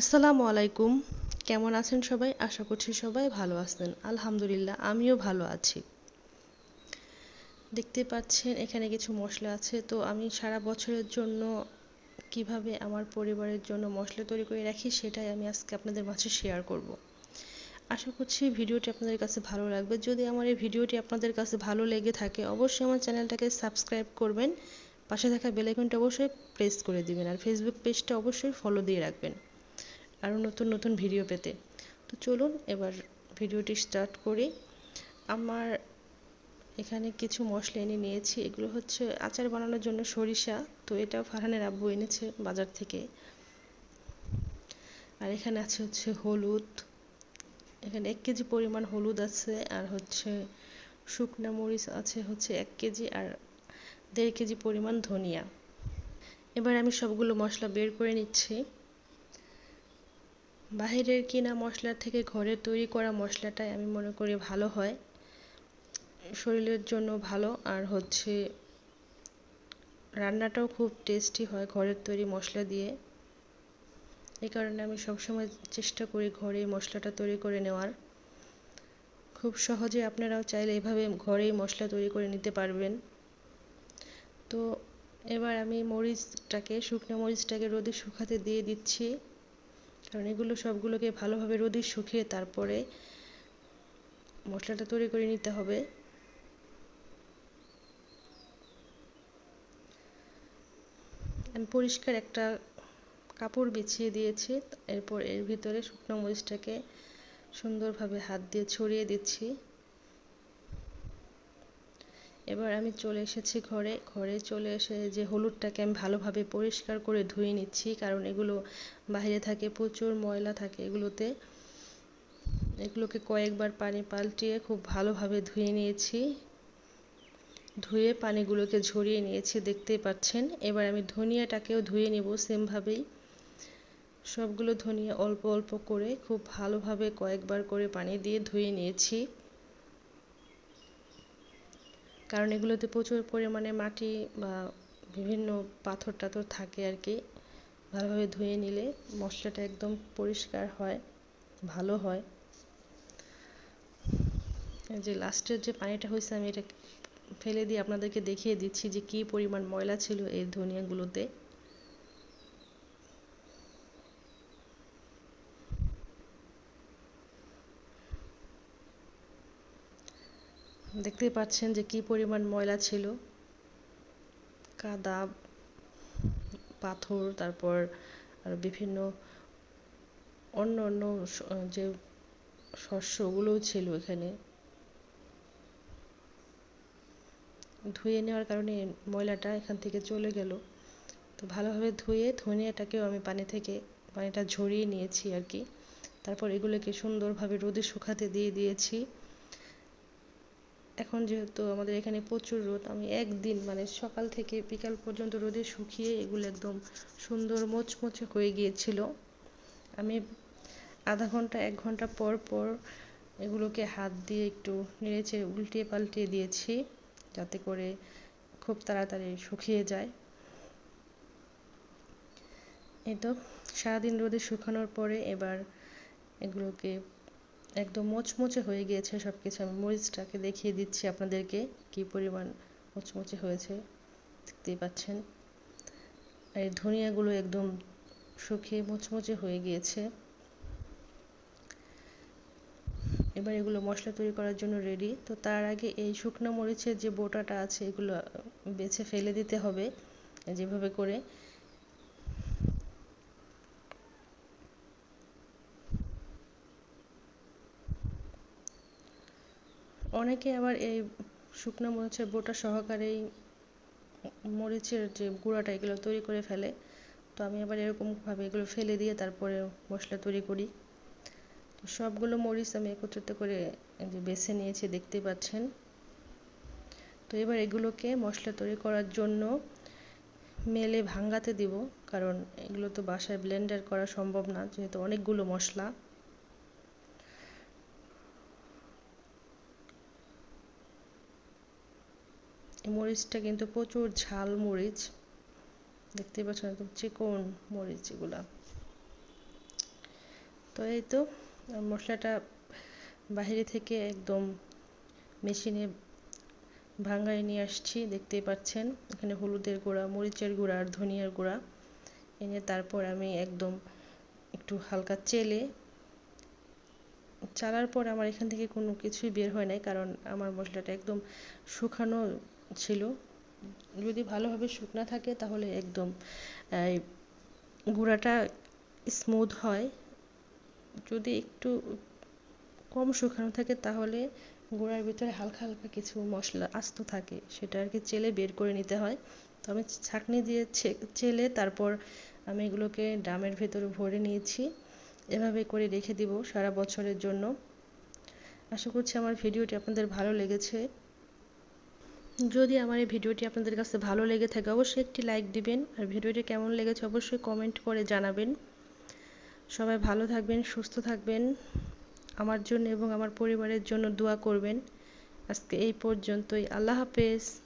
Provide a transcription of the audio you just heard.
আসসালামু আলাইকুম। কেমন আছেন সবাই? আশা করছি সবাই ভালো আছেন। আলহামদুলিল্লাহ, আমিও ভালো আছি। দেখতে পাচ্ছেন, এখানে কিছু মশলা আছে। তো আমি সারা বছরের জন্য কীভাবে আমার পরিবারের জন্য মশলা তৈরি করে রাখি সেটাই আমি আজকে আপনাদের মাঝে শেয়ার করব। আশা করছি ভিডিওটি আপনাদের কাছে ভালো লাগবে। যদি আমার এই ভিডিওটি আপনাদের কাছে ভালো লেগে থাকে, অবশ্যই আমার চ্যানেলটাকে সাবস্ক্রাইব করবেন। পাশে থাকা বেলাইকনটা অবশ্যই প্রেস করে দিবেন। আর ফেসবুক পেজটা অবশ্যই ফলো দিয়ে রাখবেন। আরও নতুন নতুন ভিডিও পেতে। তো চলুন এবার ভিডিওটি স্টার্ট করি। আমার এখানে কিছু মশলা এনে নিয়েছি। এগুলো হচ্ছে আচার বানানোর জন্য সরিষা। তো এটাও ফারহানের আব্বু এনেছে বাজার থেকে। আর এখানে আছে হচ্ছে হলুদ। এখানে এক কেজি পরিমাণ হলুদ আছে। আর হচ্ছে শুকনা মরিচ আছে হচ্ছে এক কেজি আর দেড় কেজি পরিমাণ ধনিয়া। এবার আমি সবগুলো মশলা বের করে নিচ্ছি। বাহিরের কিনা মশলা থেকে ঘরে তৈরি করা মশলাটাই আমি মনে করি ভালো হয়। শরীরের জন্য ভালো। আর হচ্ছে রান্নাটাও খুব টেস্টি হয় ঘরের তৈরি মশলা দিয়ে। এই কারণে আমি সবসময় চেষ্টা করি ঘরে মশলাটা তৈরি করে নেওয়ার। খুব সহজে আপনারাও চাইলে এভাবে ঘরেই মশলা তৈরি করে নিতে পারবেন। তো এবার আমি মরিচটাকে, শুকনো মরিচটাকে রোদে শুকাতে দিয়ে দিচ্ছি। কারণ এগুলো সবগুলোকে ভালোভাবে রোদে শুকিয়ে তারপরে মশলাটা তৈরি করে নিতে হবে। আমি পরিষ্কার একটা কাপড় বিছিয়ে দিয়েছি, এরপর এর ভিতরে শুকনো মরিচটাকে সুন্দরভাবে হাত দিয়ে ছড়িয়ে দিচ্ছি। এবার আমি চলে এসেছি ঘরে। ঘরে চলে এসে যে হলুদটাকে আমি ভালোভাবে পরিষ্কার করে ধুয়ে নিচ্ছি, কারণ এগুলো বাইরে থাকে, প্রচুর ময়লা থাকে এগুলোতে। এগুলোকে কয়েকবার পানি পাল্টিয়ে খুব ভালোভাবে ধুয়ে নিয়েছি। ধুয়ে পানিগুলোকে ঝরিয়ে নিয়েছি, দেখতেই পাচ্ছেন। এবার আমি ধনিয়াটাকেও ধুয়ে নেব সেমভাবেই। সবগুলো ধনিয়া অল্প অল্প করে খুব ভালোভাবে কয়েকবার করে পানি দিয়ে ধুয়ে নিয়েছি। কারণ এগুলোতে প্রচুর পরিমাণে মাটি বা বিভিন্ন পাথর টাথর থাকে আর কি। ভালোভাবে ধুয়ে নিলে মশলাটা একদম পরিষ্কার হয়, ভালো হয়। যে লাস্টের যে পানিটা হয়েছে আমি এটা ফেলে দিয়ে আপনাদেরকে দেখিয়ে দিচ্ছি যে কী পরিমাণ ময়লা ছিল এই ধনিয়াগুলোতে। দেখতেই পাচ্ছেন যে কি পরিমাণ ময়লা ছিল। কাদা, পাথর, তারপর আর বিভিন্ন অন্য অন্য যে শস্য শস্যগুলোও ছিল এখানে। ধুয়ে নেওয়ার কারণে ময়লাটা এখান থেকে চলে গেল। তো ভালোভাবে ধুয়ে ধুয়ে ধনিয়াটাকেও আমি পানি থেকে, পানিটা ঝরিয়ে নিয়েছি আর কি। তারপর এগুলোকে সুন্দরভাবে রোদে শুকাতে দিয়ে দিয়েছি। এখন যেহেতু আমাদের এখানে প্রচুর রোদ, আমি একদিন মানে সকাল থেকে বিকাল পর্যন্ত রোদে শুকিয়ে এগুলো একদম সুন্দর মোচমোচে হয়ে গিয়েছিল। আমি আধা ঘণ্টা, এক ঘণ্টা পর পর এগুলোকে হাত দিয়ে একটু নেড়েচেড়ে উল্টিয়ে পাল্টিয়ে দিয়েছি যাতে করে খুব তাড়াতাড়ি শুকিয়ে যায়। এই তো সারাদিন রোদে শুকানোর পরে এবার এগুলোকে একদম মোচমোচে হয়ে গিয়েছে সব কিছু আমি মরিচটাকে দেখিয়ে দিচ্ছি আপনাদেরকে, কি পরিমাণ মোচমোচে হয়েছে, দেখতেই পাচ্ছেন। আর এই ধনিয়াগুলো একদম শুকিয়ে মোচমোচে হয়ে গিয়েছে। এবার এগুলো মশলা তৈরি করার জন্য রেডি তো তার আগে এই শুকনো মরিচের যে বোটাটা আছে, এগুলো বেছে ফেলে দিতে হবে, যেভাবে করে। অনেকে আবার এই শুকনো মরিচের বোটা সহকারেই মরিচের যে গুঁড়াটা এগুলো তৈরি করে ফেলে। তো আমি আবার এরকমভাবে এগুলো ফেলে দিয়ে তারপরে মশলা তৈরি করি। তো সবগুলো মরিচ আমি একত্রিত করে যে বেছে নিয়েছি দেখতে পাচ্ছেন। তো এবার এগুলোকে মশলা তৈরি করার জন্য মেলে ভাঙ্গাতে দিব, কারণ এগুলো তো বাসায় ব্লেন্ডার করা সম্ভব না, যেহেতু অনেকগুলো মশলা। মরিচটা কিন্তু প্রচুর ঝাল মরিচ। দেখতে পাচ্ছেন একদম চিকন মরিচ এগুলা। তো এই তো, মশলাটা বাহিরে থেকে একদম মেশিনে ভাঙ্গায় নিয়ে আসছি, দেখতেই পাচ্ছেন। এখানে হলুদের গুঁড়া, মরিচের গুঁড়া আর ধনিয়ার গুঁড়া। এনে তারপর আমি একদম একটু হালকা চেলে চালার পর আমার এখান থেকে কোনো কিছুই বের হয় নাই, কারণ আমার মশলাটা একদম শুকানো ছিল। যদি ভালোভাবে শুকনো থাকে তাহলে একদম গুঁড়াটা স্মুথ হয়। যদি একটু কম শুকানো থাকে তাহলে গুঁড়ার ভিতরে হালকা হালকা কিছু মশলা আস্ত থাকে, সেটা আর কি চেলে বের করে নিতে হয়। তো আমি ছাঁকনি দিয়ে চেলে তারপর আমি এগুলোকে ড্রামের ভেতরে ভরে নিয়েছি। এভাবে করে রেখে দিব সারা বছরের জন্য। আশা করছি আমার ভিডিওটি আপনাদের ভালো লেগেছে। যদি আমার এই ভিডিওটি আপনাদের কাছে ভালো লেগে থাকে, অবশ্যই একটি লাইক দিবেন। আর ভিডিওটি কেমন লেগেছে অবশ্যই কমেন্ট করে জানাবেন। সবাই ভালো থাকবেন, সুস্থ থাকবেন। আমার জন্য এবং আমার পরিবারের জন্য দোয়া করবেন। আজকে এই পর্যন্তই। আল্লাহ হাফেজ।